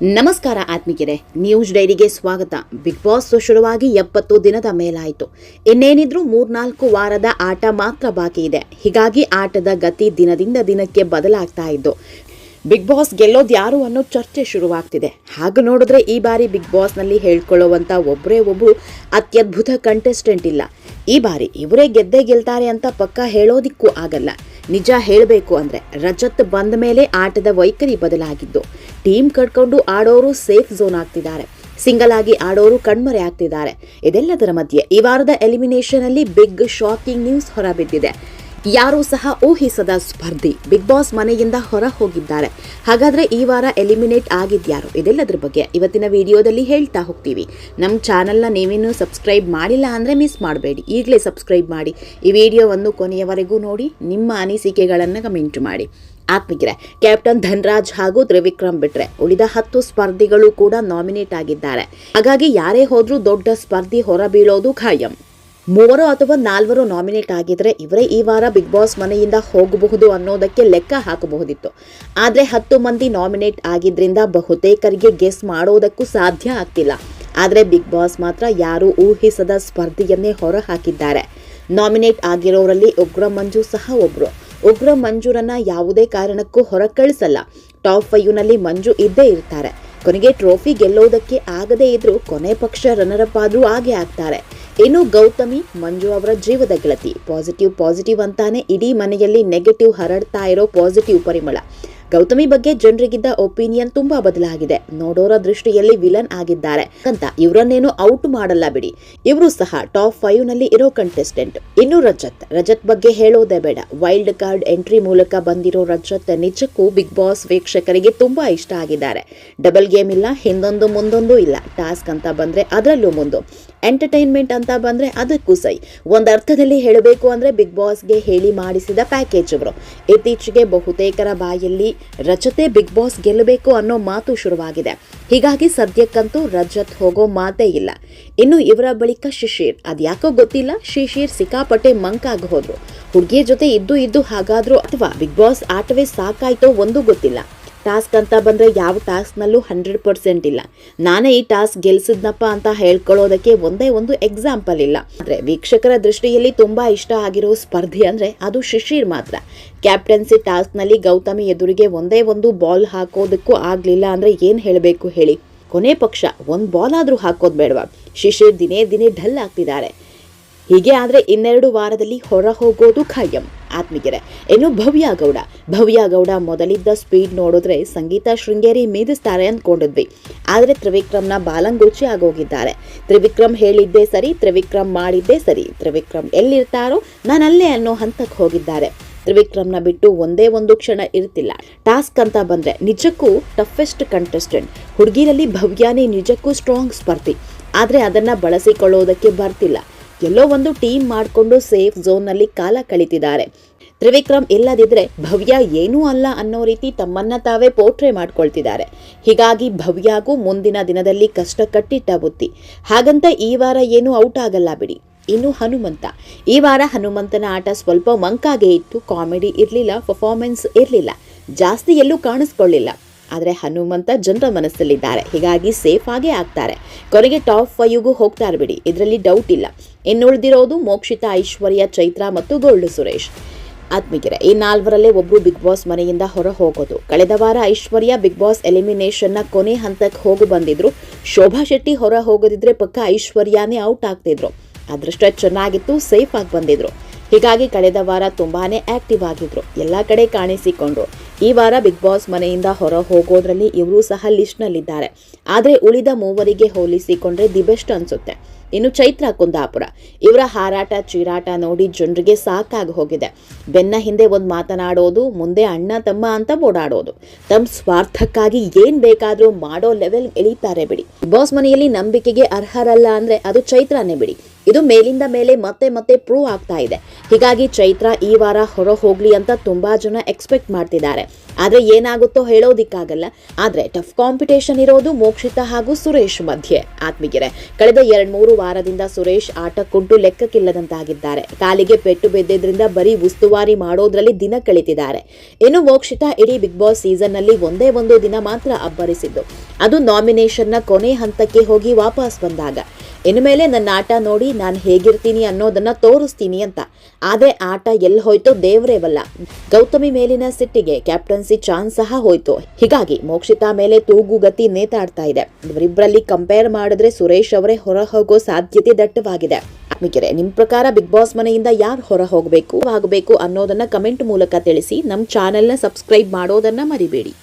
ನಮಸ್ಕಾರ ಆತ್ಮಿಕರೇ ನ್ಯೂಸ್ ಡೈರಿಗೆ ಸ್ವಾಗತ. ಬಿಗ್ ಬಾಸ್ ಶುರುವಾಗಿ ಎಪ್ಪತ್ತು ದಿನದ ಮೇಲಾಯಿತು. ಇನ್ನೇನಿದ್ರೂ ಮೂರ್ನಾಲ್ಕು ವಾರದ ಆಟ ಮಾತ್ರ ಬಾಕಿ ಇದೆ. ಹೀಗಾಗಿ ಆಟದ ಗತಿ ದಿನದಿಂದ ದಿನಕ್ಕೆ ಬದಲಾಗ್ತಾ ಇದ್ದು ಬಿಗ್ ಬಾಸ್ ಗೆಲ್ಲೋದು ಯಾರು ಅನ್ನೋ ಚರ್ಚೆ ಶುರುವಾಗ್ತಿದೆ. ಹಾಗೆ ನೋಡಿದ್ರೆ ಈ ಬಾರಿ ಬಿಗ್ ಬಾಸ್ನಲ್ಲಿ ಹೇಳ್ಕೊಳ್ಳುವಂಥ ಒಬ್ಬರೇ ಒಬ್ಬರು ಅತ್ಯದ್ಭುತ ಕಂಟೆಸ್ಟೆಂಟ್ ಇಲ್ಲ. ಈ ಬಾರಿ ಇವರೇ ಗೆದ್ದೇ ಗೆಲ್ತಾರೆ ಅಂತ ಪಕ್ಕ ಹೇಳೋದಿಕ್ಕೂ ಆಗಲ್ಲ. ನಿಜ ಹೇಳಬೇಕು ಅಂದರೆ ರಜತ್ ಬಂದ ಮೇಲೆ ಆಟದ ವೈಖರಿ ಬದಲಾಗಿದ್ದು, ಟೀಮ್ ಕಟ್ಕೊಂಡು ಆಡೋರು ಸೇಫ್ ಝೋನ್ ಆಗ್ತಿದ್ದಾರೆ. ಸಿಂಗಲ್ ಆಗಿ ಆಡೋರು ಕಣ್ಮರೆ ಆಗ್ತಿದ್ದಾರೆ. ಇದೆಲ್ಲದರ ಮಧ್ಯೆ ಈ ವಾರದ ಎಲಿಮಿನೇಷನ್ ಅಲ್ಲಿ ಬಿಗ್ ಶಾಕಿಂಗ್ ನ್ಯೂಸ್ ಹೊರಬಿದ್ದಿದೆ. ಯಾರೂ ಸಹ ಊಹಿಸದ ಸ್ಪರ್ಧಿ ಬಿಗ್ ಬಾಸ್ ಮನೆಯಿಂದ ಹೊರ ಹೋಗಿದ್ದಾರೆ. ಹಾಗಾದ್ರೆ ಈ ವಾರ ಎಲಿಮಿನೇಟ್ ಆಗಿದ್ಯಾರು? ಇದೆಲ್ಲದರ ಬಗ್ಗೆ ಇವತ್ತಿನ ವಿಡಿಯೋದಲ್ಲಿ ಹೇಳ್ತಾ ಹೋಗ್ತೀವಿ. ನಮ್ಮ ಚಾನಲ್ನ ನೀವೇನು ಸಬ್ಸ್ಕ್ರೈಬ್ ಮಾಡಿಲ್ಲ ಅಂದರೆ ಮಿಸ್ ಮಾಡಬೇಡಿ. ಈಗಲೇ ಸಬ್ಸ್ಕ್ರೈಬ್ ಮಾಡಿ. ಈ ವಿಡಿಯೋವನ್ನು ಕೊನೆಯವರೆಗೂ ನೋಡಿ, ನಿಮ್ಮ ಅನಿಸಿಕೆಗಳನ್ನು ಕಮೆಂಟ್ ಮಾಡಿ. ಆತ್ಮಿಕರೆ ಕ್ಯಾಪ್ಟನ್ ಧನ್ರಾಜ್ ಹಾಗೂ ತ್ರಿವಿಕ್ರಮ್ ಬಿಟ್ರೆ ಉಳಿದ ಹತ್ತು ಸ್ಪರ್ಧಿಗಳು ಕೂಡ ನಾಮಿನೇಟ್ ಆಗಿದ್ದಾರೆ. ಹಾಗಾಗಿ ಯಾರೇ ಹೋದ್ರೂ ದೊಡ್ಡ ಸ್ಪರ್ಧಿ ಹೊರಬೀಳೋದು ಖಾಯಂ. ಮೂವರು ಅಥವಾ ನಾಲ್ವರು ನಾಮಿನೇಟ್ ಆಗಿದ್ರೆ ಇವರೇ ಈ ವಾರ ಬಿಗ್ ಬಾಸ್ ಮನೆಯಿಂದ ಹೋಗಬಹುದು ಅನ್ನೋದಕ್ಕೆ ಲೆಕ್ಕ ಹಾಕಬಹುದಿತ್ತು. ಆದರೆ ಹತ್ತು ಮಂದಿ ನಾಮಿನೇಟ್ ಆಗಿದ್ರಿಂದ ಬಹುತೇಕರಿಗೆ ಗೆಸ್ ಮಾಡೋದಕ್ಕೂ ಸಾಧ್ಯ ಆಗ್ತಿಲ್ಲ. ಆದರೆ ಬಿಗ್ ಬಾಸ್ ಮಾತ್ರ ಯಾರೂ ಊಹಿಸದ ಸ್ಪರ್ಧೆಯನ್ನೇ ಹೊರ ಹಾಕಿದ್ದಾರೆ ನಾಮಿನೇಟ್ ಆಗಿರೋರಲ್ಲಿ ಉಗ್ರ ಮಂಜು ಸಹ ಒಬ್ರು. ಉಗ್ರ ಮಂಜುರನ್ನ ಯಾವುದೇ ಕಾರಣಕ್ಕೂ ಹೊರ ಕಳಿಸಲ್ಲ ಟಾಪ್ ಫೈವ್ನಲ್ಲಿ ಮಂಜು ಇದ್ದೇ ಇರ್ತಾರೆ. ಕೊನೆಗೆ ಟ್ರೋಫಿ ಗೆಲ್ಲೋದಕ್ಕೆ ಆಗದೇ ಇದ್ರೂ ಕೊನೆ ಪಕ್ಷ ರನ್ನರಪ್ ಆದ್ರೂ ಆಗೇ ಆಗ್ತಾರೆ. ಇನ್ನು ಗೌತಮಿ, ಮಂಜು ಅವರ ಜೀವದ ಗೆಳತಿ? ಪಾಸಿಟಿವ್ ಪಾಸಿಟಿವ್ ಅಂತಾನೆ ಇಡೀ ಮನೆಯಲ್ಲಿ ನೆಗೆಟಿವ್ ಹರಡ್ತಾ ಇರೋ ಪಾಸಿಟಿವ್ ಪರಿಮಳ. ಗೌತಮಿ ಬಗ್ಗೆ ಜನರಿಗಿದ್ದ ಒಪಿನಿಯನ್ ತುಂಬಾ ಬದಲಾಗಿದೆ. ನೋಡೋರ ದೃಷ್ಟಿಯಲ್ಲಿ ವಿಲನ್ ಆಗಿದ್ದಾರೆ. ಅಂತ ಇವರನ್ನೇನು ಔಟ್ ಮಾಡಲ್ಲ ಬಿಡಿ. ಇವರು ಸಹ ಟಾಪ್ ಫೈವ್ನಲ್ಲಿ ಇರೋ ಕಂಟೆಸ್ಟೆಂಟ್ ಇನ್ನು ರಜತ್. ರಜತ್ ಬಗ್ಗೆ ಹೇಳೋದೇ ಬೇಡ. ವೈಲ್ಡ್ ಕಾರ್ಡ್ ಎಂಟ್ರಿ ಮೂಲಕ ಬಂದಿರೋ ರಜತ್ ನಿಜಕ್ಕೂ ಬಿಗ್ ಬಾಸ್ ವೀಕ್ಷಕರಿಗೆ ತುಂಬಾ ಇಷ್ಟ ಆಗಿದ್ದಾರೆ. ಡಬಲ್ ಗೇಮ್ ಇಲ್ಲ, ಹಿಂದೊಂದು ಮುಂದೊಂದು ಇಲ್ಲ. ಟಾಸ್ಕ್ ಅಂತ ಬಂದ್ರೆ ಅದರಲ್ಲೂ ಮುಂದು. ಎಂಟರ್ಟೈನ್ಮೆಂಟ್ ಅಂತ ಬಂದ್ರೆ ಅದಕ್ಕೂ ಸೈ. ಒಂದ್ ಅರ್ಥದಲ್ಲಿ ಹೇಳಬೇಕು ಅಂದ್ರೆ ಬಿಗ್ ಬಾಸ್ಗೆ ಹೇಳಿ ಮಾಡಿಸಿದ ಪ್ಯಾಕೇಜ್ ಅವರು ಇತ್ತೀಚೆಗೆ ಬಹುತೇಕರ ಬಾಯಲ್ಲಿ ರಜತೆ ಬಿಗ್ ಬಾಸ್ ಗೆಲ್ಲಬೇಕು ಅನ್ನೋ ಮಾತು ಶುರುವಾಗಿದೆ. ಹೀಗಾಗಿ ಸದ್ಯಕ್ಕಂತೂ ರಜತ್ ಹೋಗೋ ಮಾತೇ ಇಲ್ಲ. ಇನ್ನು ಇವರ ಬಳಿಕ ಶಿಶಿರ್. ಅದ್ಯಾಕೋ ಗೊತ್ತಿಲ್ಲ, ಶಿಶಿರ್ ಸಿಕ್ಕಾಪಟ್ಟೆ ಮಂಕಾಗ ಹೋದ್ರು. ಹುಡುಗಿಯ ಜೊತೆ ಇದ್ದು ಇದ್ದು ಹಾಗಾದ್ರು ಅಥವಾ ಬಿಗ್ ಬಾಸ್ ಆಟವೇ ಸಾಕಾಯ್ತೋ ಒಂದು ಗೊತ್ತಿಲ್ಲ. ಟಾಸ್ಕ್ ಅಂತ ಬಂದರೆ ಯಾವ ಟಾಸ್ಕ್ನಲ್ಲೂ ಹಂಡ್ರೆಡ್ ಪರ್ಸೆಂಟ್ ಇಲ್ಲ. ನಾನೇ ಈ ಟಾಸ್ಕ್ ಗೆಲ್ಸಿದ್ನಪ್ಪ ಅಂತ ಹೇಳ್ಕೊಳ್ಳೋದಕ್ಕೆ ಒಂದೇ ಒಂದು ಎಕ್ಸಾಂಪಲ್ ಇಲ್ಲ. ಅಂದರೆ ವೀಕ್ಷಕರ ದೃಷ್ಟಿಯಲ್ಲಿ ತುಂಬ ಇಷ್ಟ ಆಗಿರೋ ಸ್ಪರ್ಧೆ ಅಂದರೆ ಅದು ಶಿಶಿರ್ ಮಾತ್ರ. ಕ್ಯಾಪ್ಟನ್ಸಿ ಟಾಸ್ಕ್ನಲ್ಲಿ ಗೌತಮಿ ಎದುರಿಗೆ ಒಂದೇ ಒಂದು ಬಾಲ್ ಹಾಕೋದಕ್ಕೂ ಆಗಲಿಲ್ಲ ಅಂದರೆ ಏನು ಹೇಳಬೇಕು ಹೇಳಿ. ಕೊನೆ ಪಕ್ಷ ಒಂದು ಬಾಲ್ ಆದರೂ ಹಾಕೋದು ಬೇಡವಾ? ಶಿಶಿರ್ ದಿನೇ ದಿನೇ ಡಲ್ ಆಗ್ತಿದ್ದಾರೆ. ಹೀಗೆ ಆದರೆ ಇನ್ನೆರಡು ವಾರದಲ್ಲಿ ಹೊರ ಹೋಗೋದು ಖಾಯಂ. ಆತ್ಮಿಗೆರೆ ಇನ್ನು ಭವ್ಯ ಗೌಡ. ಭವ್ಯ ಗೌಡ ಮೊದಲಿದ್ದ ಸ್ಪೀಡ್ ನೋಡಿದ್ರೆ ಸಂಗೀತ ಶೃಂಗೇರಿ ಮೀದಿಸ್ತಾರೆ ಅಂದ್ಕೊಂಡಿದ್ವಿ. ಆದರೆ ತ್ರಿವಿಕ್ರಮ್ನ ಬಾಲಂಗೋಚಿ ಆಗೋಗಿದ್ದಾರೆ. ತ್ರಿವಿಕ್ರಮ್ ಹೇಳಿದ್ದೇ ಸರಿ, ತ್ರಿವಿಕ್ರಮ್ ಮಾಡಿದ್ದೇ ಸರಿ. ತ್ರಿವಿಕ್ರಮ್ ಎಲ್ಲಿರ್ತಾರೋ ನಾನಲ್ಲೇ ಅನ್ನೋ ಹಂತಕ್ಕೆ ಹೋಗಿದ್ದಾರೆ. ತ್ರಿವಿಕ್ರಮ್ನ ಬಿಟ್ಟು ಒಂದೇ ಒಂದು ಕ್ಷಣ ಇರ್ತಿಲ್ಲ. ಟಾಸ್ಕ್ ಅಂತ ಬಂದರೆ ನಿಜಕ್ಕೂ ಟಫೆಸ್ಟ್ ಕಂಟೆಸ್ಟೆಂಟ್. ಹುಡುಗಿರಲ್ಲಿ ಭವ್ಯಾನೇ ನಿಜಕ್ಕೂ ಸ್ಟ್ರಾಂಗ್ ಸ್ಪರ್ಧಿ. ಆದರೆ ಅದನ್ನು ಬಳಸಿಕೊಳ್ಳೋದಕ್ಕೆ ಬರ್ತಿಲ್ಲ. ಎಲ್ಲೋ ಒಂದು ಟೀಮ್ ಮಾಡಿಕೊಂಡು ಸೇಫ್ ಝೋನ್ನಲ್ಲಿ ಕಾಲ ಕಳೀತಿದ್ದಾರೆ. ತ್ರಿವಿಕ್ರಮ್ ಇಲ್ಲದಿದ್ರೆ ಭವ್ಯ ಏನೂ ಅಲ್ಲ ಅನ್ನೋ ರೀತಿ ತಮ್ಮನ್ನ ತಾವೇ ಪೋಟ್ರೆ ಮಾಡ್ಕೊಳ್ತಿದ್ದಾರೆ. ಹೀಗಾಗಿ ಭವ್ಯಾಗೂ ಮುಂದಿನ ದಿನದಲ್ಲಿ ಕಷ್ಟ ಕಟ್ಟಿಟ್ಟ ಬುತ್ತಿ. ಹಾಗಂತ ಈ ವಾರ ಏನೂ ಔಟ್ ಆಗಲ್ಲ ಬಿಡಿ. ಇನ್ನು ಹನುಮಂತ. ಈ ವಾರ ಹನುಮಂತನ ಆಟ ಸ್ವಲ್ಪ ಮಂಕಾಗೆ ಇತ್ತು ಕಾಮಿಡಿ ಇರಲಿಲ್ಲ ಪರ್ಫಾರ್ಮೆನ್ಸ್ ಇರಲಿಲ್ಲ. ಜಾಸ್ತಿ ಎಲ್ಲೂ ಕಾಣಿಸ್ಕೊಳ್ಳಿಲ್ಲ. ಆದರೆ ಹನುಮಂತ ಜನರ ಮನಸ್ಸಲ್ಲಿದ್ದಾರೆ. ಹೀಗಾಗಿ ಸೇಫ್ ಆಗೇ ಆಗ್ತಾರೆ. ಕೊನೆಗೆ ಟಾಪ್ ಫೈವ್ಗೂ ಹೋಗ್ತಾರೆ ಬಿಡಿ ಇದರಲ್ಲಿ ಡೌಟ್ ಇಲ್ಲ. ಇನ್ನುಳಿದಿರೋದು ಮೋಕ್ಷಿತ ಐಶ್ವರ್ಯ, ಚೈತ್ರ ಮತ್ತು ಗೋಲ್ಡ್ ಸುರೇಶ್. ಆತ್ಮಿಗೆರೆ ಈ ನಾಲ್ವರಲ್ಲೇ ಒಬ್ಬರು ಬಿಗ್ ಬಾಸ್ ಮನೆಯಿಂದ ಹೊರ ಹೋಗೋದು. ಕಳೆದ ವಾರ ಐಶ್ವರ್ಯ ಬಿಗ್ ಬಾಸ್ ಎಲಿಮಿನೇಷನ್ನ ಕೊನೆ ಹಂತಕ್ಕೆ ಹೋಗು ಬಂದಿದ್ರು. ಶೋಭಾ ಶೆಟ್ಟಿ ಹೊರ ಹೋಗದಿದ್ರೆ ಪಕ್ಕ ಐಶ್ವರ್ಯಾನೇ ಔಟ್ ಆಗ್ತಿದ್ರು. ಅದೃಷ್ಟ ಚೆನ್ನಾಗಿತ್ತು ಸೇಫ್ ಆಗಿ ಬಂದಿದ್ರು. ಹೀಗಾಗಿ ಕಳೆದ ವಾರ ತುಂಬಾನೇ ಆಕ್ಟಿವ್ ಆಗಿದ್ರು. ಎಲ್ಲ ಕಡೆ ಕಾಣಿಸಿಕೊಂಡ್ರು. ಈ ವಾರ ಬಿಗ್ ಬಾಸ್ ಮನೆಯಿಂದ ಹೊರ ಹೋಗೋದ್ರಲ್ಲಿ ಇವರು ಸಹ ಲಿಸ್ಟ್ನಲ್ಲಿದ್ದಾರೆ. ಆದರೆ ಉಳಿದ ಮೂವರಿಗೆ ಹೋಲಿಸಿಕೊಂಡ್ರೆ ದಿ ಬೆಸ್ಟ್ ಅನ್ಸುತ್ತೆ. ಇನ್ನು ಚೈತ್ರ ಕುಂದಾಪುರ. ಇವರ ಹಾರಾಟ, ಚೀರಾಟ ನೋಡಿ ಜನರಿಗೆ ಸಾಕಾಗಿ ಹೋಗಿದೆ. ಬೆನ್ನ ಹಿಂದೆ ಒಂದು ಮಾತನಾಡೋದು, ಮುಂದೆ ಅಣ್ಣ ತಮ್ಮ ಅಂತ ಓಡಾಡೋದು. ತಮ್ಮ ಸ್ವಾರ್ಥಕ್ಕಾಗಿ ಏನ್ ಬೇಕಾದ್ರೂ ಮಾಡೋ ಲೆವೆಲ್ ಎಳೀತಾರೆ ಬಿಡಿ. ಬಾಸ್ ಮನೆಯಲ್ಲಿ ನಂಬಿಕೆಗೆ ಅರ್ಹರಲ್ಲ ಅಂದ್ರೆ ಅದು ಚೈತ್ರನೇ ಬಿಡಿ. ಇದು ಮೇಲಿಂದ ಮೇಲೆ ಮತ್ತೆ ಮತ್ತೆ ಪ್ರೂವ್ ಆಗ್ತಾ ಇದೆ. ಹೀಗಾಗಿ ಚೈತ್ರ ಈ ವಾರ ಹೊರ ಹೋಗ್ಲಿ ಅಂತ ತುಂಬಾ ಜನ ಎಕ್ಸ್ಪೆಕ್ಟ್ ಮಾಡ್ತಿದ್ದಾರೆ. ಆದ್ರೆ ಏನಾಗುತ್ತೋ ಹೇಳೋದಿಕ್ಕಾಗಲ್ಲ. ಆದ್ರೆ ಟಫ್ ಕಾಂಪಿಟೇಷನ್ ಇರೋದು ಮೋಕ್ಷಿತ ಹಾಗೂ ಸುರೇಶ್ ಮಧ್ಯೆ. ಆತ್ಮಿಗೆರೆ ಕಳೆದ ಎರಡ್ ಮೂರು ವಾರದಿಂದ ಸುರೇಶ್ ಆಟಕ್ಕುಂಟು ಲೆಕ್ಕಕ್ಕಿಲ್ಲದಂತಾಗಿದ್ದಾರೆ. ಕಾಲಿಗೆ ಪೆಟ್ಟು ಬಿದ್ದಿದ್ರಿಂದ ಬರೀ ಉಸ್ತುವಾರಿ ಮಾಡೋದ್ರಲ್ಲಿ ದಿನ ಕಳೀತಿದ್ದಾರೆ. ಇನ್ನು ಮೋಕ್ಷಿತ ಇಡೀ ಬಿಗ್ ಬಾಸ್ ಸೀಸನ್ನಲ್ಲಿ ಒಂದೇ ಒಂದು ದಿನ ಮಾತ್ರ ಅಬ್ಬರಿಸಿದ್ದು. ಅದು ನಾಮಿನೇಷನ್ನ ಕೊನೆ ಹಂತಕ್ಕೆ ಹೋಗಿ ವಾಪಸ್ ಬಂದಾಗ. ಇನ್ನು ಮೇಲೆ ನನ್ನ ಆಟ ನೋಡಿ ನಾನು ಹೇಗಿರ್ತೀನಿ ಅನ್ನೋದನ್ನ ತೋರಿಸ್ತೀನಿ ಅಂತ. ಆದರೆ ಆಟ ಎಲ್ಲಿ ಹೋಯ್ತೋ ದೇವರೇ ಬಲ್ಲ ಗೌತಮಿ ಮೇಲಿನ ಸಿಟ್ಟಿಗೆ ಕ್ಯಾಪ್ಟನ್ಸಿ ಚಾನ್ಸ್ ಸಹ ಹೋಯ್ತು. ಹೀಗಾಗಿ ಮೋಕ್ಷಿತಾ ಮೇಲೆ ತೂಗುಗತಿ ನೇತಾಡ್ತಾ ಇದೆ. ಇವರಿಬ್ಬರಲ್ಲಿ ಕಂಪೇರ್ ಮಾಡಿದ್ರೆ ಸುರೇಶ್ ಅವರೇ ಹೊರ ಹೋಗೋ ಸಾಧ್ಯತೆ ದಟ್ಟವಾಗಿದೆ. ಮಿಗಿರೆ ನಿಮ್ಮ ಪ್ರಕಾರ ಬಿಗ್ ಬಾಸ್ ಮನೆಯಿಂದ ಯಾರು ಹೊರ ಹೋಗಬೇಕು ಆಗಬೇಕು ಅನ್ನೋದನ್ನ ಕಮೆಂಟ್ ಮೂಲಕ ತಿಳಿಸಿ ನಮ್ಮ ಚಾನೆಲ್ನ ಸಬ್ಸ್ಕ್ರೈಬ್ ಮಾಡೋದನ್ನ ಮರಿಬೇಡಿ.